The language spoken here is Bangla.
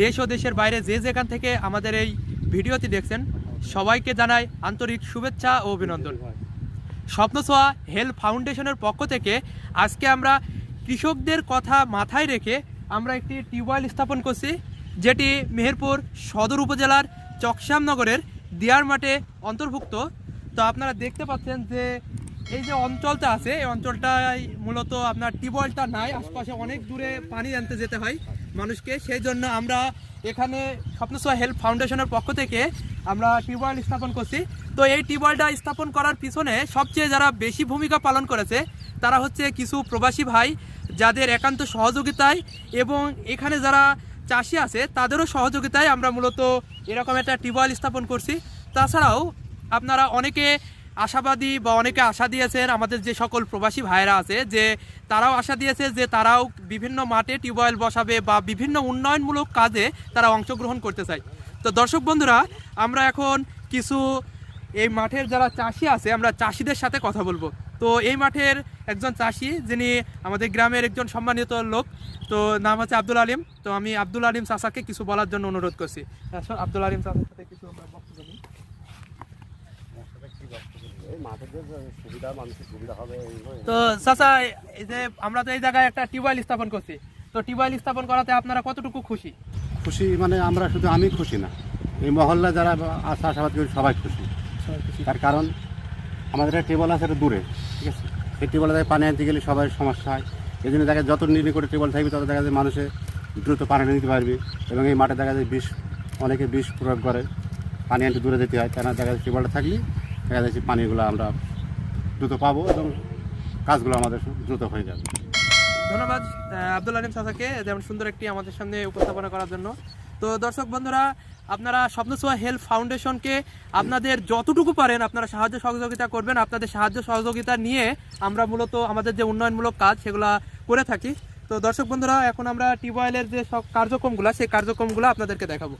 দেশ ও দেশের বাইরে যে যেখান থেকে আমাদের এই ভিডিওটি দেখছেন, সবাইকে জানাই আন্তরিক শুভেচ্ছা ও অভিনন্দন। স্বপ্নছোয়া হেলথ ফাউন্ডেশনের পক্ষ থেকে আজকে আমরা কৃষকদের কথা মাথায় রেখে আমরা একটি টিউবওয়েল স্থাপন করছি, যেটি মেহেরপুর সদর উপজেলার চকশ্যামনগরের দিয়ার মাঠে অন্তর্ভুক্ত। তো আপনারা দেখতে পাচ্ছেন যে এই যে অঞ্চলটা আছে, এই অঞ্চলটায় মূলত আপনার টিউবওয়েলটা নাই, আশপাশে অনেক দূরে পানি আনতে যেতে হয়। মানুষকে। সেই জন্য আমরা এখানে স্বপ্নছোয়া হেলথ ফাউন্ডেশনের পক্ষ থেকে আমরা টিউবওয়েল স্থাপন করছি। তো এই টিউবওয়েলটা স্থাপন করার পিছনে সবচেয়ে যারা বেশি ভূমিকা পালন করেছে, তারা হচ্ছে কিছু প্রবাসী ভাই, যাদের একান্ত সহযোগিতায় এবং এখানে যারা চাষি আছে, তাদেরও সহযোগিতায় আমরা মূলত এরকম একটা টিউবওয়েল স্থাপন করছি। তাছাড়াও আপনারা অনেকে আশাবাদী বা অনেকে আশা দিয়েছেন আমাদের যে সকল প্রবাসী ভাইয়েরা আছে যে তারাও আশা দিয়েছে যে তারাও বিভিন্ন মাঠে টিউবওয়েল বসাবে বা বিভিন্ন উন্নয়নমূলক কাজে তারা অংশগ্রহণ করতে চায়। তো দর্শক বন্ধুরা আমরা এখন কিছু এই মাঠের যারা চাষি আছে আমরা চাষিদের সাথে কথা বলব। তো এই মাঠের একজন চাষি যিনি আমাদের গ্রামের একজন সম্মানিত লোক তো নাম হচ্ছে আব্দুল আলিম। তো আমি আব্দুল আলিম চাষাকে কিছু বলার জন্য অনুরোধ করছি। আসুন, আব্দুল আলিম চাষার সাথে কিছু আমরা বক্তব্য নিই। এই মাঠের যে সুবিধা মানুষের সুবিধা হবে এইভাবে তো চাচা এই যে আমরা তো এই জায়গায় একটা টিউবওয়েল স্থাপন করছি। তো টিউবওয়েল স্থাপন করাতে আপনারা কতটুকু খুশি? খুশি মানে আমরা শুধু আমি খুশি না। এই মহল্লা যারা আশা আশাবাদ করি সবাই খুশি। তার কারণ আমাদের একটা টেবল আছে এটা দূরে ঠিক আছে? সেই টেবলে থেকে পানি আনতে গেলে সবাই সমস্যা হয়। এই জন্য দেখা যত নির্ণয় করে টেবল থাকবে তত দেখা যায় মানুষে দ্রুত পানি নিতে পারবে। এবং এই মাঠে দেখা যায় বিষ অনেকে বিষ প্রয়োগ করে পানি আনতে দূরে যেতে হয়। কেন দেখা যায় টেবলটা থাকলে দেখা যাচ্ছে পানিগুলো আমরা দ্রুত পাবো এবং কাজগুলো আমাদের দ্রুত হয়ে যাবে। ধন্যবাদ আব্দুল আলিম চাচাকে যেমন সুন্দর একটি আমাদের সামনে উপস্থাপনা করার জন্য। তো দর্শক বন্ধুরা, আপনারা স্বপ্নছোয়া হেলথ ফাউন্ডেশনকে আপনাদের যতটুকু পারেন আপনারা সাহায্য সহযোগিতা করবেন। আপনাদের সাহায্য সহযোগিতা নিয়ে আমরা মূলত আমাদের যে উন্নয়নমূলক কাজ সেগুলো করে থাকি। তো দর্শক বন্ধুরা, এখন আমরা টিউবওয়েলের যে সব কার্যক্রমগুলো, সেই কার্যক্রমগুলো আপনাদেরকে দেখাবো।